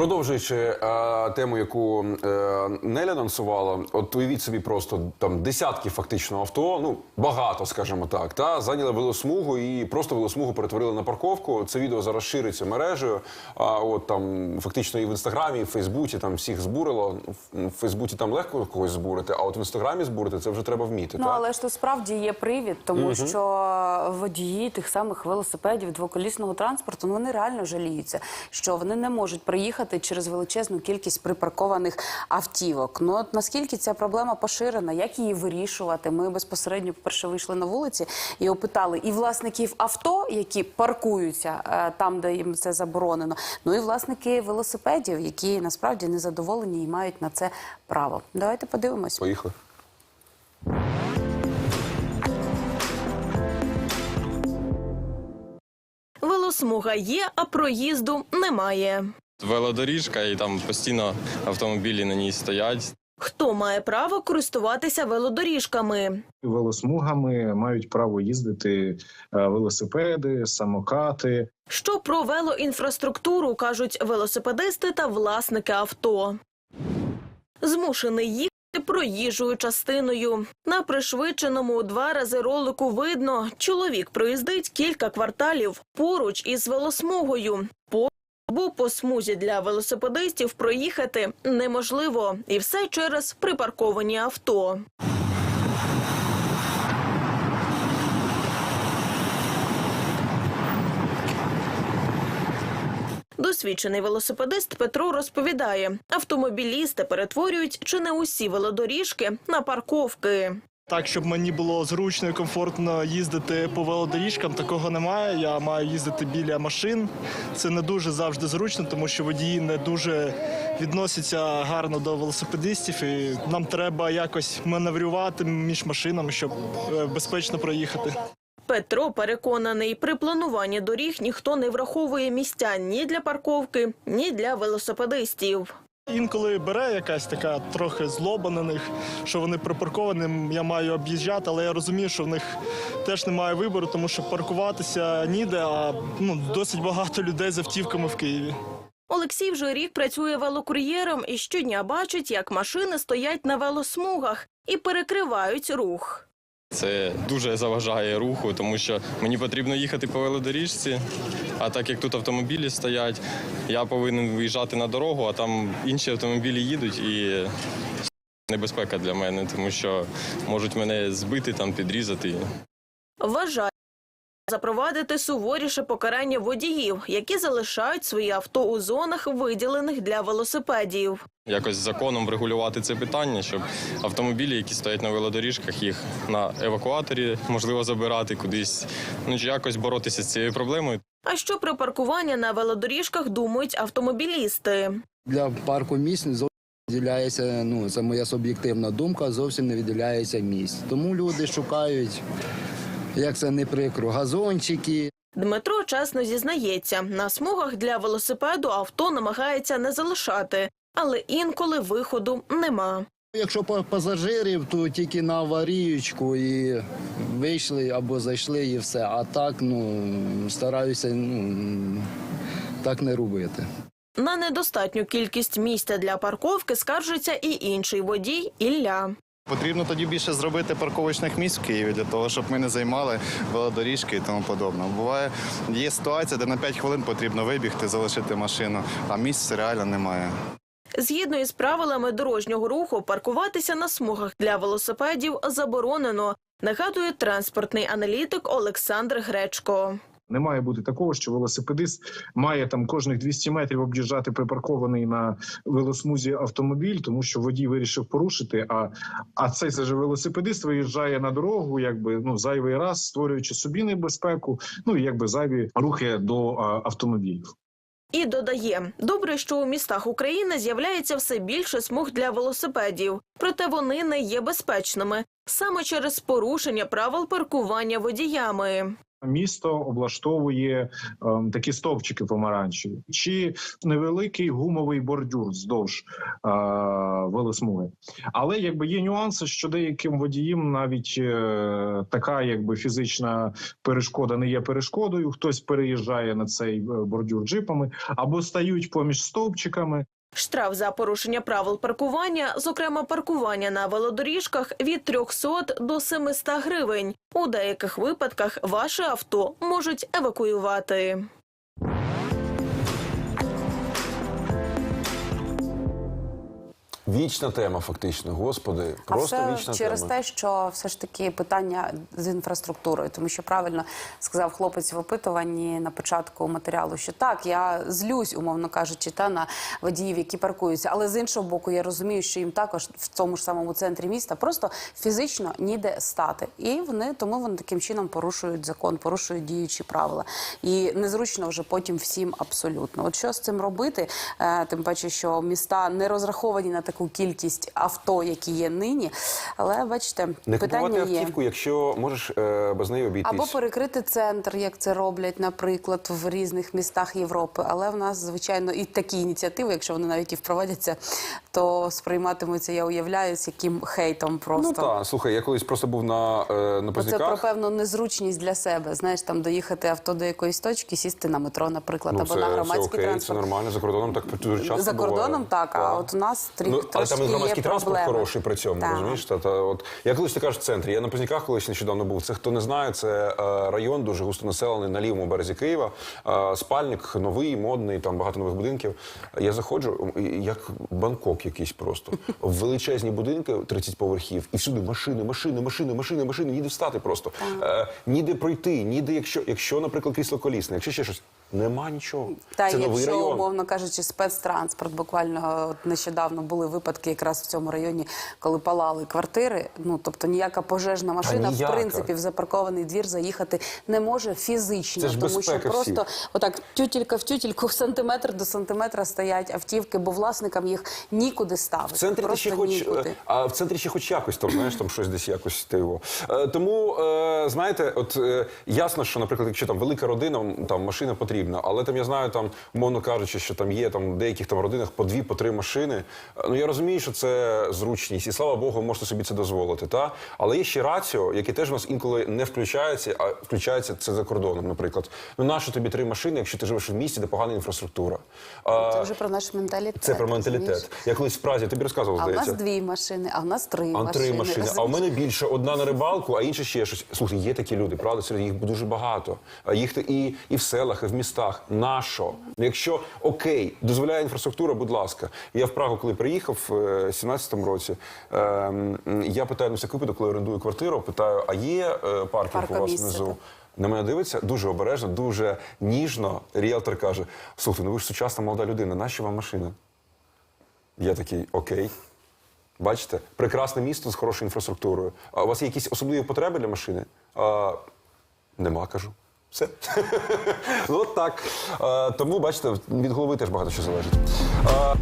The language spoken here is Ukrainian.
Продовжуючи е, тему, яку е, Неля анонсувала, от уявіть собі просто там десятки фактично авто, ну багато, скажімо так, та зайняли велосмугу і просто велосмугу перетворили на парковку. Це відео зараз шириться мережею. А от там фактично і в інстаграмі, і в Фейсбуці там всіх збурило. В Фейсбуці там легко когось збурити, а от в інстаграмі збурити це вже треба вміти. Ну та? але ж то справді є привід, тому що водії тих самих велосипедів, двоколісного транспорту, ну, вони реально жаліються, що вони не можуть приїхати через величезну кількість припаркованих автівок. Ну от наскільки ця проблема поширена, як її вирішувати? Ми безпосередньо, по-перше, вийшли на вулиці і опитали і власників авто, які паркуються е, там, де їм це заборонено. Ну і власники велосипедів, які насправді незадоволені і мають на це право. Давайте подивимось. Поїхали. Велосмуга є, а проїзду немає. Велодоріжка, і там постійно автомобілі на ній стоять. Хто має право користуватися велодоріжками? велосмугами мають право їздити е, велосипеди, самокати. Що про велоінфраструктуру кажуть велосипедисти та власники авто? Змушений їхати проїжджою частиною. На пришвидшеному у два рази ролику видно, чоловік проїздить кілька кварталів поруч із велосмугою. Бо по смузі для велосипедистів проїхати неможливо, і все через припарковані авто. Досвідчений велосипедист Петро розповідає, автомобілісти перетворюють чи не усі велодоріжки на парковки. Так, щоб мені було зручно і комфортно їздити по велодоріжкам, такого немає. Я маю їздити біля машин. Це не дуже завжди зручно, тому що водії не дуже відносяться гарно до велосипедистів, і нам треба якось маневрувати між машинами, щоб е, безпечно проїхати. Петро переконаний, при плануванні доріг ніхто не враховує місця ні для парковки, ні для велосипедистів. Інколи бере якась така трохи злоба на них, що вони припарковані, я маю об'їжджати, але я розумію, що в них теж немає вибору, тому що паркуватися ніде, а ну, досить багато людей з автівками в Києві. Олексій вже рік працює велокур'єром і щодня бачить, як машини стоять на велосмугах і перекривають рух. Це дуже заважає руху, тому що мені потрібно їхати по велодоріжці. А так як тут автомобілі стоять, я повинен виїжджати на дорогу, а там інші автомобілі їдуть і небезпека для мене, тому що можуть мене збити, там підрізати. Вважає запровадити суворіше покарання водіїв, які залишають свої авто у зонах, виділених для велосипедів. Якось законом врегулювати це питання, щоб автомобілі, які стоять на велодоріжках, їх на евакуаторі можливо забирати кудись. Ну чи якось боротися з цією проблемою. А що про паркування на велодоріжках думають автомобілісти? Для парку місць зовсім не виділяється, ну це моя суб'єктивна думка, зовсім не виділяється місць. Тому люди шукають, як це не прикро, газончики, Дмитро чесно зізнається, на смугах для велосипеду авто намагається не залишати, але інколи виходу нема. Якщо по пасажирів, то тільки на аваріючку і вийшли або зайшли, і все. А так, ну стараюся ну, так не робити. На недостатню кількість місця для парковки скаржиться і інший водій Ілля. Потрібно тоді більше зробити парковочних місць в Києві для того, щоб ми не займали велодоріжки і тому подобне. Буває, є ситуація, де на 5 хвилин потрібно вибігти, залишити машину, а місць реально немає. Згідно із правилами дорожнього руху, паркуватися на смугах для велосипедів заборонено, нагадує транспортний аналітик Олександр Гречко. Не має бути такого, що велосипедист має там кожних 200 метрів об'їжджати припаркований на велосмузі автомобіль, тому що водій вирішив порушити. А, а цей же велосипедист виїжджає на дорогу, якби ну зайвий раз, створюючи собі небезпеку, ну і якби зайві рухи до а, автомобілів. І додає, добре, що у містах України з'являється все більше смуг для велосипедів, проте вони не є безпечними саме через порушення правил паркування водіями. Місто облаштовує ем, такі стовпчики помаранчеві чи невеликий гумовий бордюр вздовж е, велосмуги. Але якби є нюанси, що деяким водіям навіть е, така якби фізична перешкода не є перешкодою. Хтось переїжджає на цей е, бордюр джипами або стають поміж стовпчиками. Штраф за порушення правил паркування, зокрема паркування на велодоріжках, від 300 до 700 гривень. У деяких випадках ваше авто можуть евакуювати. Вічна тема, фактично, господи. Просто а все вічна через тема. те, що все ж таки питання з інфраструктурою, тому що правильно сказав хлопець в опитуванні на початку матеріалу, що так, я злюсь, умовно кажучи, та на водіїв, які паркуються. Але з іншого боку, я розумію, що їм також в цьому ж самому центрі міста просто фізично ніде стати, і вони тому вони таким чином порушують закон, порушують діючі правила. І незручно вже потім всім абсолютно. От що з цим робити? Е, Тим паче, що міста не розраховані на таку кількість авто, які є нині. Але бачите, Не питання купувати є. автівку, якщо можеш е, без неї обійтись. Або перекрити центр, як це роблять, наприклад, в різних містах Європи. Але в нас, звичайно, і такі ініціативи, якщо вони навіть і впровадяться, то сприйматимуться, я уявляю, з яким хейтом Ну просто. так, слухай, я колись просто був на, е, на Оце про Позняках. певну незручність для себе. Знаєш, там доїхати авто до якоїсь точки, сісти на метро, наприклад, Ну, або це, на це громадський окей, це транспорт. нормально. За кордоном так дуже часто За буває. кордоном так, а от у нас трі- Ну, але там і громадський транспорт проблеми. хороший при цьому, Так. розумієш? Та, та, от, я колись ти кажеш в центрі. Я на Позняках колись нещодавно був. Це хто не знає, це е, район дуже густо населений на лівому березі Києва. Е, спальник новий, модний, там багато нових будинків. Я заходжу, як Бангкок якийсь просто. Величезні будинки, 30 поверхів, і всюди машини, машини, машини, машини, машини, ніде встати просто. Е, ніде пройти, ніде, якщо, якщо, наприклад, крісло колісне, якщо ще щось, нема нічого. Та це новий якщо, район. умовно кажучи, спецтранспорт, буквально нещодавно були випадки якраз в цьому районі, коли палали квартири. Ну тобто ніяка пожежна машина, в ніяка. принципі, в запаркований двір заїхати не може фізично, Це ж тому що просто отак тютілька в тютільку, сантиметр до сантиметра стоять автівки, бо власникам їх нікуди ставити. В центрі ти ще хоч, нікуди. е, а в центрі ще хоч якось там, знаєш, там щось десь якось ти його. Е, тому е, знаєте, от ясно, що, наприклад, якщо там велика родина, там машина потрібна, але там я знаю, там, умовно кажучи, що там є там в деяких там родинах по дві, по три машини. Е, Ну я розумію, що це зручність, і слава Богу, можете собі це дозволити. Та? Але є ще раціо, яке теж у нас інколи не включається, а включається це за кордоном, наприклад. Ну нащо тобі три машини, якщо ти живеш в місті, де погана інфраструктура? А, Це вже про наш менталітет. це про розумієш? менталітет. Я колись в Празі тобі розказував, А в здається. нас дві машини, а в нас три А машини. три машини. А у мене більше одна на рибалку, а інша ще щось. Слухай, є такі люди, правда, серед їх дуже багато. А їх і, і в селах, і в містах. Нащо? Ну, Якщо окей, дозволяє інфраструктура, будь ласка. Я в Прагу, коли приїхав е, в 17-му році, ем, я питаю на всякий випадок, коли орендую квартиру, питаю, а є е, паркінг у вас внизу? На мене дивиться дуже обережно, дуже ніжно. Ріелтор каже: слухай, ну ви ж сучасна молода людина, нащо вам машина? Я такий, окей. Бачите, прекрасне місто з хорошою інфраструктурою. А у вас є якісь особливі потреби для машини? А, нема, кажу. Все. ну от так. А, тому, бачите, від голови теж багато що залежить. А,